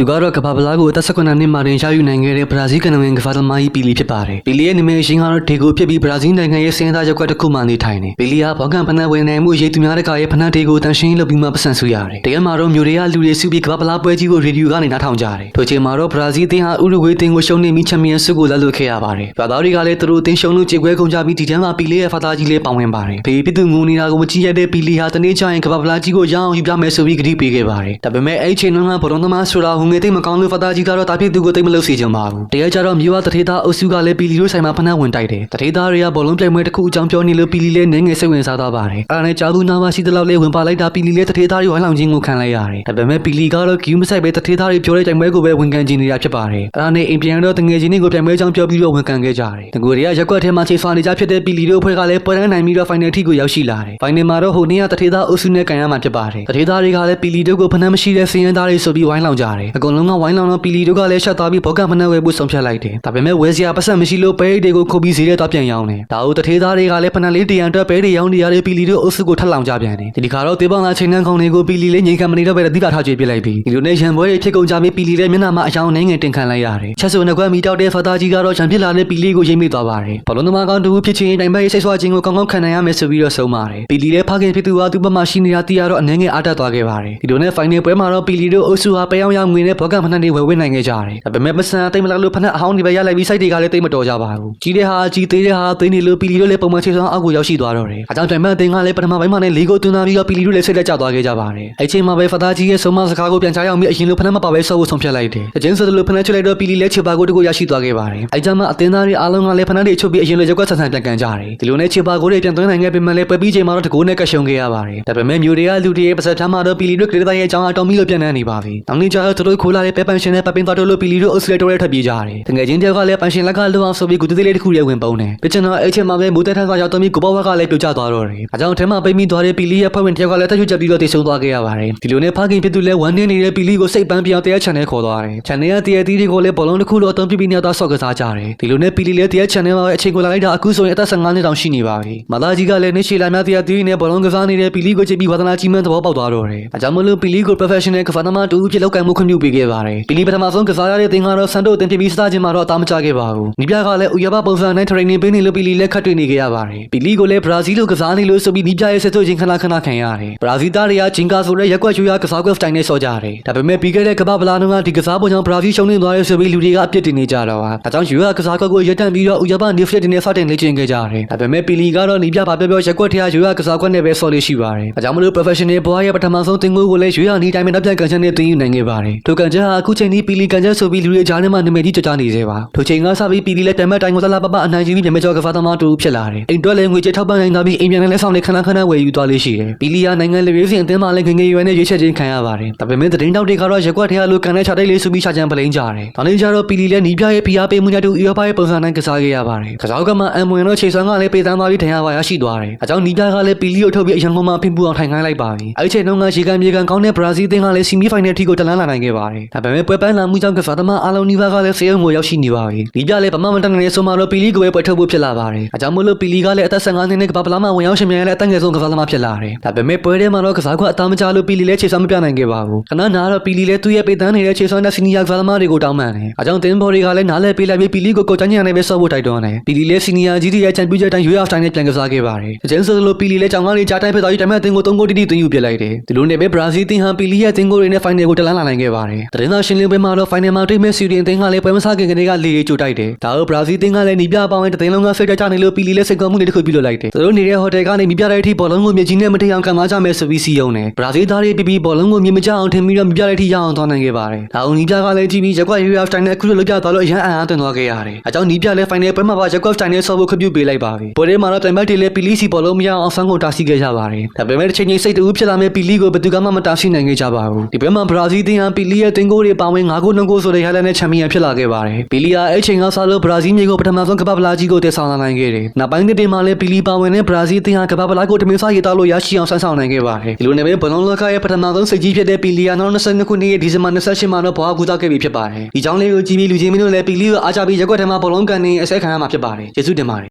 သူကတော့ကမ္ဘာပလားကိုအသက်18နှစ်မှာတင်ရယူနိုင်ခဲ့တဲ့ဘရာဇီးကနဝင်ကမ္ဘာသမားကြီးပီလီဖြစ်ပါတယ်။ပီလီရဲ့နာမည်ရှင်ကတော့ဒေကိုဖြစ်ပြီးဘရာဇီးနိုင်ငံရဲ့စင်သားရပ်ကွက်တစ်ခုမှနေထိုင်နေ။ပီလီကဘောကန်ဖနက်ဝင်နိုင်မှုရေးသူများတကာရဲ့ဖနက်ဒေကိုတန်ရှင်းလုပ်ပြီးမှပတ်စံဆူရတယ်။တကယ်မှာတော့မျိုးတွေကလူတွေစုပြီးကမ္ဘာပလားပွဲကြီးကိုရေဒီယိုကနေနားထောင်ကြတယ်။ထိုချိန်မှာတော့ဘရာဇီးအသင်းဟာဥရုဂွေးအသင်းကိုရှုံးနေပြီးချန်ပီယံဆုကိုလက်လွတ်ခဲ့ရပါတယ်။ဘာသာတွေကလည်းသူတို့အသင်းရှုံးလို့ကြေကွဲကုန်ကြပြီးဒီတန်းမှာပီလီရဲ့ဖသားကြီးလေးပါဝင်ပါတယ်။ဖေးပြသူငူနေတာကိုမကြည့်ရတဲ့ပီလီဟာတနေ့ကျရင်ကမ္ဘာပလားကြီးကိုရအောင်ယူပြမယ်ဆိုပြီးကတိပေးခဲ့ပါတယ်။ဒါပေမဲ့အဲ့ချိန်တုန်းကဘရုံသမားဆိုတာဟိုငယ်သိမ့်မကောင်းလို့ဖသားကြီးကတော့တာဖြစ်သူကိုသိမ့်မလို့စီချင်ပါဘူး။တကယ်ကြတော့မြို့ဝတထေသားအုပ်စုကလည်းပီလီတို့ဆိုင်မှာဖနှက်ဝင်တိုက်တယ်။တထေသားတွေကဘောလုံးပြိုင်ပွဲတစ်ခုအကြောင်းပြောနေလို့ပီလီလည်းနည်းငယ်စိတ်ဝင်စားသွားပါတယ်။အဲ့ဒါနဲ့ကြာသူနာမရှိသလောက်လေးဝင်ပါလိုက်တာပီလီလည်းတထေသားတွေဝိုင်းလောင်ခြင်းကိုခံလိုက်ရတယ်။ဒါပေမဲ့ပီလီကတော့ဂီယူမဆိုင်ပဲတထေသားတွေပြောတဲ့ပြိုင်ပွဲကိုပဲဝင်ကန်ကြည့်နေတာဖြစ်ပါတယ်။အဲ့ဒါနဲ့အိမ်ပြန်တော့တငယ်ချင်းတွေကိုပြိုင်ပွဲအကြောင်းပြောပြီးတော့ဝင်ကန်ခဲ့ကြတယ်။တကူတွေကရက်ကွက်ထဲမှာချိန်ဆွာနေကြဖြစ်တဲ့ပီလီတို့အဖွဲ့ကလည်းပွဲတန်းနိုင်ပြီးတော့ဖိုင်နယ်ထိကိုရောက်ရှိလာတယ်။ဖိုင်နယ်မှာတော့ဟိုနေ့ကတထေသားအုပ်စုနဲ့ကန်ရမှာဖြစ်ပါတယ်။တထေသားတွေကလည်းပီလီတို့ကိုဖနှက်မရှိတဲ့စင်ရန်သားတွေဆိုပြီးဝိုင်းလောင်ကြတယ်။အကုန်လုံးကဝိုင်းလောင်တော့ပီလီတို့ကလည်းရှက်သွားပြီးဘောကဖနှက်ဝဲဖို့ဆုံးဖြတ်လိုက်တယ်။ဒါပေမဲ့ဝဲစရာပတ်စံမရှိလို့ပဲအိတ်တွေကိုခုတ်ပြီးဈေးထဲသွားပြန်ရောင်းတယ်။ဒါဟုတ်တထေသားတွေကလည်းဖနှက်လေးတရံအတွက်ပဲတွေရောင်းနေရတဲ့ပီလီတို့အုပ်စုကိုထပ်လောင်ကြပြန်တယ်။ဒီခါတော့တေးပေါင်လာချိန်နှန်းခေါင်းတွေကိုပီလီလေးငိန်ခံမနေတော့ပဲတိတာထားကြွေပြလိုက်ပြီးဒီလိုနဲ့ရန်ပွဲတွေဖြစ်ကုန်ကြပြီးပီလီလည်းမျက်နှာမှာအယောင်နှင်းငယ်တင်ခံလိုက်ရတယ်။ချက်စုံနှကွက်မီတောက်တဲ့ဖသားကြီးကတော့ချန်ဖြစ်လာတဲ့ပီလီကိုရိမ့်မိသွားပါတယ်။ဘလုံးသမားကောင်တူဖြစ်ချင်းတိုင်ပဲစိတ်ဆွာခြင်းကိုကောင်းကောင်းခံနိုင်ရမယ်ဆိုပြီးတော့ဆုံးပါတယ်။ပီလီလည်းဖခင်ဖြစ်သူဟာသူ့ဘက်မှာရှိနေတာတီးရတော့အနေငယ်အားတက်သွားခဲ့ပါတယ်။ဒီလိုနဲ့ final ပွဲမှာတော့ပီလီတို့အုပ်စုဟာပယောင်ရောက်ငွေနဲ့ဘောကဖနှက်တွေဝယ်ဝင်းနိုင်ခဲ့ကြတယ်။ဒါပေမဲ့မဆန်တိတ်မလာလို့ဖနှက်အဟောင်းတွေပဲရလိုက်ပြီးစိုက်တွေကလည်းတိတ်မတော်ကြပါဘူး။ကြီးတဲ့ဟာကြီးသေးတဲ့ဟာသိနေလို့ပီလီတို့လည်းပုံမှန်ခြေဆောင်အောက်ကိုရောက်ရှိသွားတော့တယ်။အကြောင်းတိုင်မန်အသင်းကလည်းပထမပိုင်းမှာလည်းလေးကိုသွန်းသားပြီးတော့ပီလီတို့လည်းစိတ်လက်ကျသွားခဲ့ကြပါတယ်။အဲ့ချိန်မှာပဲဖသားကြီးရဲ့ဆုံးမစကားကိုပြန်ချရောက်ပြီးအရင်လိုဖနှက်မပါပဲဆော့ဖို့ဆုံးဖြတ်လိုက်တယ်။အကျဉ်းဆိုလိုဖနှက်ချလိုက်တော့ပီလီလည်းခြေပါကိုတကူရရှိသွားခဲ့ပါတယ်။အဲ့ကြမှာအသင်းသားတွေအားလုံးကလည်းဖနှက်တွေချုပ်ပြီးအရင်လိုရက်ကွက်ဆန်ဆန်ပြန်ကန်ကြတယ်။ဒီလိုနဲ့ခြေပါကိုတွေပြန်သွင်းနိုင်ခဲ့ပေမဲ့လည်းပွဲပြီးချိန်မှာတော့တကူနဲ့ကရှုံခဲ့ရပါတယ်။ဒါပေမဲ့မျိုးတွေကလူတွေရဲ့ပါစက်ထမ်းမှာတော့ပီလီတို့ကလေးသားရဲ့အကြောင်းအတော်မီလို့ပြန်နေနေပါပြီ။နောက်နေ့ကျတော့သူတို့ခိုးလာတဲ့ပဲပန်ရှင်နဲ့ပပင်းသွားတို့လို့ပီလီတို့အုပ်စုလက်တော်ရဲထပ်ပြေးကြတယ်။တကယ်ချင်းတယောက်ကလည်းပန်ရှင်လက်ကလွအောင်ဆိုပြီးကုသသေးလေးတစ်ခုရဲ့ဝင်ပုံတယ်။ပြချင်တော့အဲ့ချိန်မှာပဲမိုးတက်ထန်းကရောက်တော့ပြီးကိုပေါ့ဝက်ကလည်းပြုတ်ကျသွားတော့တယ်။အကြောင်းထဲမှာပိတ်မိသွားတဲ့ပီလီရဲ့ဖွဲ့ဝင်တယောက်ကလည်းတက်ချွတ်ချက်ပြီးတော့တေဆုံသွားခဲ့ရပါတယ်။ဒီလိုနဲ့ဖခင်ဖြစ်သူလည်းဝမ်းနေနေတဲ့ပီလီကိုစိတ်ပန်းပြောင်းတရားချန်နယ်ခေါ်သွားတယ်။ချန်နယ်ကတရတီးတွေကိုလည်းဘောလုံးတစ်ခုလိုအသုံးပြုပြီးနေတော့ဆော့ကစားကြတယ်။ဒီလိုနဲ့ပီလီလည်းတရားချန်နယ်မှာပဲအချိန်ကိုလာလိုက်တာအခုဆိုရင်အသက်15နှစ်တောင်ရှိနေပါပြီ။မသားကြီးကလည်းနေရှိလာများတရားတီးနဲ့ဘောလုံးကစားနေတဲ့ပီလီကိုချစ်ပြီးဝါသနာကြီးမှန်းသဘောပေါက်သွားတော့တယ်။အကြောင်းမလို့ပီလီကို professional ကစားသမားတူဖြစ်လောက်ကန်မှုခွင့်ပြုပေးခဲ့ပါတယ်။ပီလီပထမဆုံးကစားရတဲ့သင်ကတော့ဆန်တိုအသင်ဖြစ်ပြီးစတာချင်းမှာတော့အသားမကျခဲ့ပါဘူး။နီးပြကလည်းဥယဘပုံစံနဲ့ training ပေးနေလို့ပီလီလည်းခတ်တွေ့နေခဲ့ရပါတယ်။ပီလီကိုလည်းဘရာဇီးလိုကစားနေလို့ဆိုပြီးနီးပြရဲ့ဆက်သွချင်းခဏခဏခံရတယ်။ဘရာဇီးသားတွေကဂျင်ကာဆိုတဲ့ရက်ကွက်ယူရကစားကွက်စတိုင်နဲ့ဆော့ကြတယ်။ဒါပေမဲ့ပြီးခဲ့တဲ့ကမ္ဘာဗလာနှုန်းကဒီကစားပုံကြောင့်ဘရာဇီးရှုံးနေသွားတယ်ဆိုပြီးလူတွေကအပြစ်တင်နေကြတော့ဟာ။အဲကြောင့်ယူရကစားကွက်ကိုရပ်တန့်ပြီးတော့ဥယဘနီဖလက်တင်နဲ့စတင်လေ့ကျင့်ခဲ့ကြတယ်။ဒါပေမဲ့ပီလီကတော့နီးပြပါပြောပြောရက်ကွက်ထရယူရကစားကွက်နဲ့ပဲဆော့လေးရှိပါတယ်။အဲကြောင့်မလို့ professional ဘွားရဲ့ပထမဆုံးတင်ကိုကိုလည်းယူရနီးတိုင်းမှာတပ်ပြန်ကန်ချက်နဲ့တင်ယူနိုင်ခဲ့ပါတယ်။ထိုကန်ချက်ဟာအခုချိန်ထိပီလီကန်ချက်ဆိုပြီးလူတွေကြားထဲမှာနာမည်ကြီးကြကြနေသေးပါ။ထိုချိန်ကစပြီးပီလီလည်းတမက်တိုင်းကိုသလားပပအနိုင်ကျပြီးမြန်မာကျော်ကစားသမားတူဖြစ်လာတယ်။အိမ်တွက်လည်းငွေကြေးထောက်ပံ့နိုင်တာပြီးအိမ်ပြန်လည်းဆောင်နေခဏခဏဝယ်ယူသွားလေးရှိတယ်။ပီလီယာနိုင်ငံလေရေးစဉ်အသင်းမှလည်းငငယ်ရွယ်နဲ့ရွေးချယ်ခြင်းခံရပါတယ်။ဒါပေမဲ့သတင်းတောက်တွေကတော့ရက်ကွက်ထဲကလူကန်တဲ့ခြာတိုက်လေးစုပြီးခြာချမ်းပလိန်ကြတယ်။ဒါနဲ့ကျတော့ပီလီလည်းနီးပြရဲ့ဖိအားပေးမှုနဲ့တူဥရောပရဲ့ပုံစံတိုင်းကစားခဲ့ရပါတယ်။ကစားကမှအမ်မွင်တို့ခြေစွမ်းကလည်းပေးသန်းသွားပြီးထင်ရပါရရှိသွားတယ်။အကြောင်းနီးပြကလည်းပီလီကိုထုတ်ပြီးအရန်ကုန်မှာဖိပူအောင်ထိုင်ခိုင်းလိုက်ပါပြီ။အဲဒီချိန်တုန်းကရေကန်မြေကန်ကောင်းတဲ့ဘရာဇီးအသင်းကလည်းဆီမီဖိုင်နယ်ထိကိုတလန်းလာနိုင်ခဲ့ပါတယ်။ဒါပေမဲ့ပွဲပန်းလာမှုကြောင့်ကစားသမားအားလုံးနီးပါးကလည်းဆေးရုံကိုရောက်ရှိနေပါပြီ။နီးပြလည်းဗမာမတန်နေတဲ့ဆိုမှတော့ပီလီကိုပဲပွဲထုတ်ဖို့ဖြစ်လာပါတယ်။အကြောင်းမို့လို့ပီလီကလည်းအသက်15နှစ်နဲ့ကမ္ဘာပလာမှာဝင်ရောက်ရှင်မြန်ရဲ့အသက်ငယ်ဆုံးကစားသမားဖြစ်လာတယ်။ဒါပေမဲ့ပွဲထဲမှာတော့ကစားကွက်အသားမကျလို့ပီလီလည်းခြေစွမ်းမပြနိုင်ခဲ့ပါဘူး။ခဏနာတော့ပီလီလည်းသူ့ရဲ့ပေတန်းနေတဲ့ခြေစွမ်းတဲ့စီနီယာကစားသမားတွေကိုတောင်းပန်တယ်။အကြောင်းတင်ဘော်တွေကလည်းနားလဲပေးလိုက်ပြီးပီလီကိုကိုချန်ညံနဲ့ပဲဆော့ဖို့တိုက်တွန်းတယ်။ပီလီလည်းစီနီယာကြီးရဲ့ချန်ပီယံအတိုင်းရွေးအောင်တိုင်းနဲ့ပြန်ကစားခဲ့ပါတယ်။အကျဉ်းဆိုလိုပီလီလည်းကြောင်ကနေကြားတိုင်းဖြစ်သွားပြီးတိုင်မဲ့အသင်းကို3ဂိုးတိတိသွင်းယူပြလိုက်တယ်။ဒီလိုနဲ့ပဲဘရာဇီးအသင်းဟာပီလီရဲ့အသင်းကိုတွေနဲ့ဖိုင်နယ်ကိုတလန်းလာနိုင်ခဲ့ပါတယ်။သတင်းသာရှင်းလင်းပွဲမှာတော့ဖိုင်နယ်မှာတွေ့မဲ့စီရီအသင်းကလည်းပွဲမစားခင်ကတည်းကလေကြိုတိုက်တယ်။ဒါတော့ဘရာဇီးအသင်းကလည်းနီးပြပေါင်းတဲ့သတင်းလုံးကစိတ်ကြနေလို့ပီလီလည်းစိတ်ကောင်းမှုတွေတစ်ခုပြုလုပ်လိုက်တယ်။သူတို့နေတဲ့ဟိုတယ်ကနေမိပြတဲ့အထိဘောလုံးကိုမြကြီးနဲ့မတရားခံသွားကြမယ်ဆိုပြီးစီယုံတယ်။ဘရာဇီးသားတွေပြပြီးဘောလုံးကိုမြင်မကြအောင်ထင်ပြီးတော့မိပြတဲ့အထိရအောင်သွားနိုင်ခဲ့ပါတယ်။ဒါအောင်နီးပြကလည်းကြည့်ပြီးရက်ကွက်ယူရစတိုင်နဲ့အခုလိုလုပ်ကြသွားလို့အရန်အံ့အားသင့်သွားခဲ့ရတယ်။အကြောင်းနီးပြလည်းဖိုင်နယ်ပွဲမှာပါရက်ကွက်စတိုင်နဲ့ဆော့ဖို့ခွင့်ပြုပေးလိုက်ပါပြီ။ပွဲထဲမှာတော့တိုင်ဘက်တွေလည်းပီလီစီဘောလုံးမရအောင်ဆန်းကိုတားဆီးခဲ့ကြပါတယ်။ဒါပေမဲ့တစ်ချိန်ချင်းစိတ်တူဖြစ်လာမဲ့ပီလီကိုဘယ်သူမှမတားဆီးနိုင်ခဲ့ကြပါဘူး။ဒီပွဲမှာဘရာဇီးတင်းဟာပီလီရဲ့တင်ကိုတွေပါဝင်၅ဂိုး၂ဂိုးဆိုတဲ့ဟိုင်လန်နဲ့ချန်ပီယံဖြစ်လာခဲ့ပါတယ်။ပီလီဟာအဲ့ချိန်ကစားလို့ဘရာဇီးမြေကိုပထမဆုံးကမ္ဘာပလာကြီးကိုတည်ဆောင်လာနိုင်ခဲ့တယ်။နောက်ပိုင်းတွေမှာလည်းပီလီပါဝင်တဲ့ဘရာဇီးတင်းဟာကမ္ဘာပလာကိုတမင်စားရတာလို့ရရှိအောင်ဆန်းဆောင်နိုင်ခဲ့ပါတယ်။ဒီလိုနဲ့ပဲဘလွန်လောကရဲ့ပထမဆုံးစိတ်ကြီးဖြစ်တဲ့ပီလီယာနောက်22ခုနှစ်ရဲ့ဒီဇင်ဘာ28မှာတော့ဘွားကူသားခဲ့ပြီဖြစ်ပါတယ်။ဒီကြောင့်လေးကိုကြည့်ပြီးလူချင်းမင်းတို့လည်းပီလီကိုအားချပြီးရက်ွက်ထဲမှာဘလွန်ကန်နေအဆက်ခံရမှာဖြစ်ပါတယ်။ကျေးဇူးတင်ပါတယ်